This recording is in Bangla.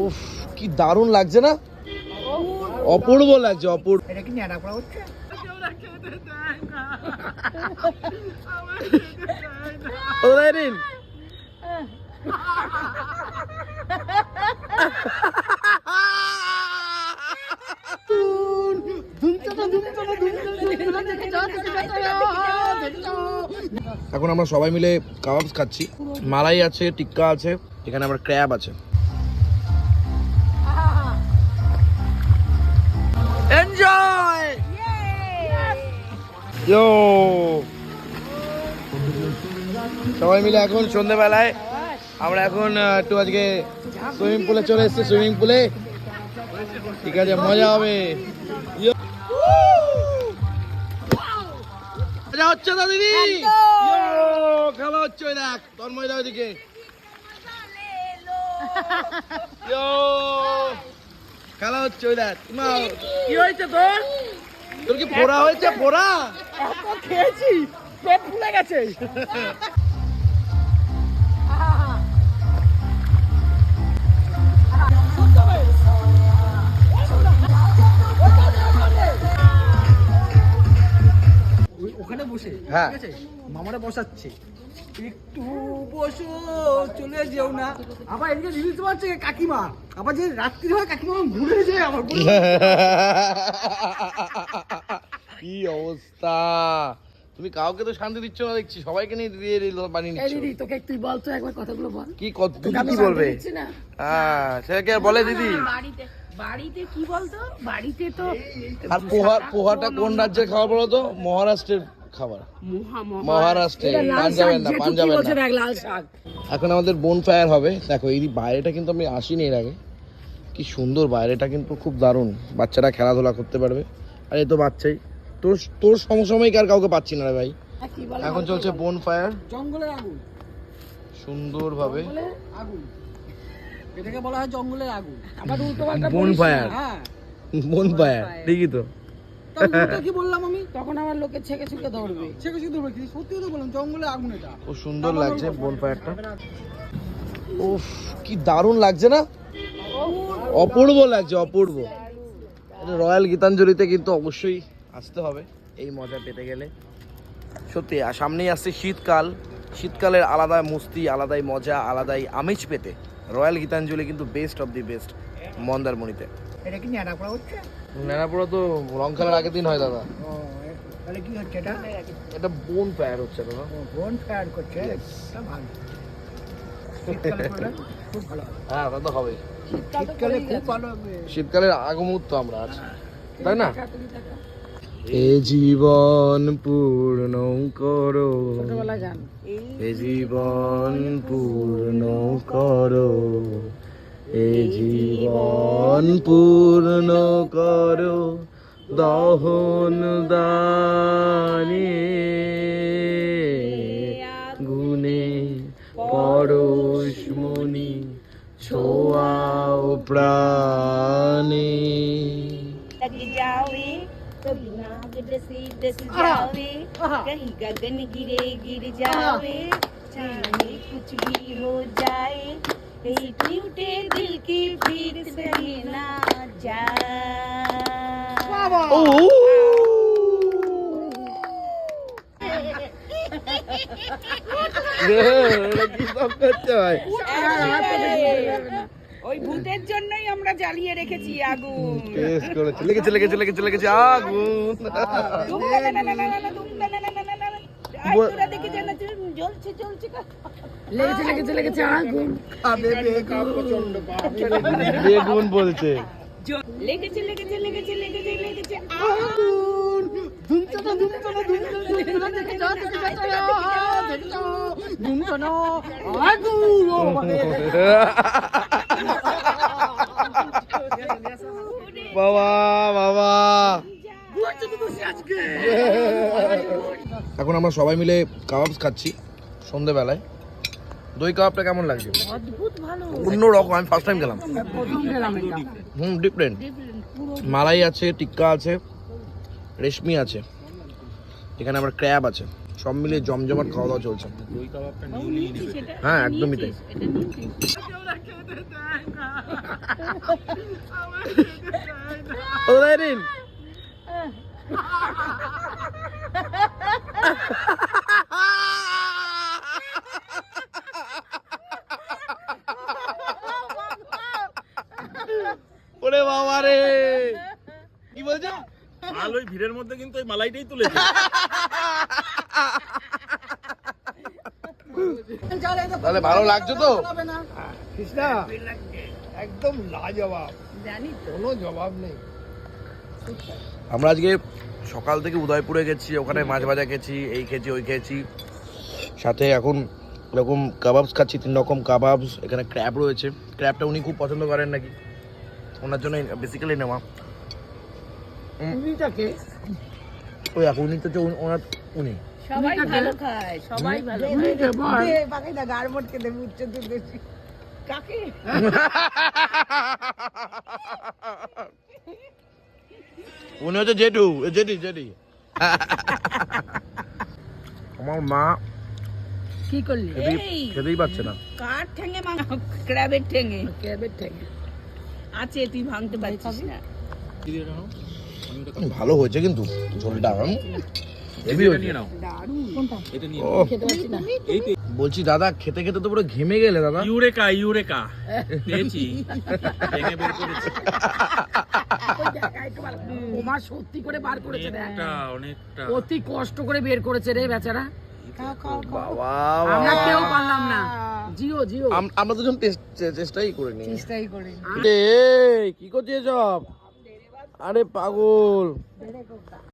উফ কি দারুণ লাগছে না? অপূর্ব লাগছে অপূর্ব। এটা কি ন্যাড়া হচ্ছে? এখন আমরা সবাই মিলে কাবাবস খাচ্ছি। মালাই আছে টিক্কা আছে এখানে আবার ক্র্যাব আছে। এনজয় ইয়ো সবাই মিলে এখন সন্ধ্যেবেলায় আমরা এখন একটু আজকে সুইমিং পুলে চলে এসেছি সুইমিং পুলে ঠিক আছে মজা হবে। হচ্ছে তো দিদি? খেলা হচ্ছে ওই দেখ তন্ময় ওইদিকে খেলা হচ্ছে ওই দেখ মা, কি হয়েছে তোর? তোর কি ফোড়া হয়েছে? ফোড়া খেয়েছি পেট ফুলে গেছে। হ্যাঁ। ঠিক আছে? মামারা বসাচ্ছে। একটু বসো চলে যেও না। আবার এদিকে রিলিজ মারছে কাকিমা? আবার যে রাত্রি হয় কাকিমা ঘুরে যায় আবার কি অবস্থা? তুমি কাউকে তো শান্তি দিচ্ছ না দেখছি। সবাইকে নিয়ে দিয়ে দিল বানিয়ে নিচ্ছ। দিদি তোকে তুই বল তো একবার কথাগুলো বল। কি কত দিদি কি বলবে? হ্যাঁ সে কি আর বলে দিদি। বাড়িতে বাড়িতে কি বলতো? বাড়িতে তো আর পোহা পোহাটা কোন রাজ্যের খাবার বলো তো মহারাষ্ট্রের খাবার। মহা মহা। মহারাষ্ট্রে পাঞ্জাবের না পাঞ্জাবের না। দেখ লাল শাক। এখন আমাদের বোন ফায়ার হবে। দেখো এই বাইরেটা কিন্তু আমি আসিনি এর আগে। কি সুন্দর বাইরেটা কিন্তু খুব দারুণ। বাচ্চারা খেলাধুলা করতে পারবে। আর এ তো বাচ্চাই। তোর তোর সমসাময়িক আর কাউকে পাচ্ছি না রে ভাই। এখন চলছে বোন ফায়ার জঙ্গলের আগুন। সুন্দরভাবে। আগুন। এটাকে বলা হয় জঙ্গলের আগুন। আবার উল্টো পাল্টা বোন ফায়ার হ্যাঁ। বোন ফায়ার ঠিকই তো। কি বললাম আমি? তখন আমার লোকে ছেকে ছেকে ধরবে। সেকে শুধু বলছি সত্যি কথা বললাম জঙ্গলের আগুন এটা। খুব সুন্দর লাগছে বোন ফায়ারটা উফ কি দারুণ লাগছে না? অপূর্ব লাগছে অপূর্ব। রয়্যাল গীতাঞ্জলিতে কিন্তু অবশ্যই আসতে হবে এই মজা পেতে গেলে। সত্যি আর সামনেই আসছে শীতকাল। শীতকালের আলাদা মস্তি আলাদাই মজা আলাদাই আমেজ পেতে। রয়্যাল গীতাঞ্জলি কিন্তু বেস্ট অফ দি বেস্ট মন্দারমণিতে। এটা কি হচ্ছে? তো আগের দিন হয় দাদা। ও তাহলে কি হচ্ছে এটা? এটা বোন ফায়ার হচ্ছে দাদা। বোন ফায়ার করছে? এটা ভালো। হ্যাঁ তা তো হবে শীতকালে খুব ভালো হবে। শীতকালের আগমুহূর্ত আমরা আছি তাই না? এ জীবন পূর্ণ করো। এ জীবন পূর্ণ করো। এ জীবন পূর্ণ করো দহন দানে গুনে পরশমণি ছোয়াও প্রাণে लग जावे कभी नाग डसे डस जावे कहीं गगन गिरे गिर जावे चाहे कुछ भी हो जाए कहीं टूटे दिल की फिर से ना जाए ও কি সব করতে হয় ওই ভূতের জন্যই আমরা জ্বালিয়ে রেখেছি আগুন টেস্ট করেছে লেগেছে লেগেছে লেগেছে লেগেছে আগুন বেগুন বলছে। লেগেছে লেগেছে লেগেছে লেগেছে লেগেছে আগুন। দেখে দেখে দেখে ও বাবা বাবা। তো আজকে। এখন আমরা সবাই মিলে কাবাবস খাচ্ছি সন্ধেবেলায়। দই কাবাবটা কেমন লাগছে? অদ্ভুত ভালো। অন্য রকম আমি ফার্স্ট টাইম গেলাম প্রথম গেলাম এটা হুম ডিফারেন্ট মালাই আছে টিক্কা আছে রেশমি আছে এখানে আবার ক্র্যাব আছে। সব মিলিয়ে জমজমাট খাওয়া দাওয়া চলছে। হ্যাঁ একদমই তাই। কোথায় নিন ওরে বাবা রে কি বলছো মাল ওই ভিড়ের মধ্যে কিন্তু ওই মালাইটাই তুলেছে। তাহলে ভালো লাগছে তো? কৃষ্ণা একদম লাজবাব। জানি কোনো জবাব নেই। আমরা আজকে সকাল থেকে উদয়পুরে গেছি ওখানে মাছ ভাজা খেয়েছি এই খেয়েছি ওই খেয়েছি। সাথে এখন এরকম কাবাবস খাচ্ছি তিন রকম কাবাবস এখানে ক্র্যাব রয়েছে। ক্র্যাবটা উনি খুব পছন্দ করেন নাকি? ওনার জন্য বেসিক্যালি নেওয়া। উনিটাকে? ওই এখন উনি তো ওনার উনি। সবাই ভালো খায় সবাই ভালো বাকি না গাড় মটকে দেবে উচ্চ দুধ বেশি। কাকে? উনি হচ্ছে জেঠু এ জেঠি জেঠি। আমার মা কি করলি? খেতেই পাচ্ছে না। কার ঠেঙে মাং? ক্র্যাবের ঠেঙে। ক্র্যাবের ঠেঙে। আছে তুই ভাঙতে পারছিস না। ভালো হয়েছে কিন্তু ঝোলটা বলছি দাদা খেতে খেতে তো পুরো ঘেমে গেলে দাদা। Eureka eureka. পেয়েছি। ওমা সত্যি করে বার করেছে অতি কষ্ট করে বের করেছে রে বেচারা। আমরা বাবা। কেউ পারলাম না। জিও জিও। আমরা দুজন চেষ্টাই করে নি চেষ্টাই করে এই, কি করছিস সব আরে পাগল।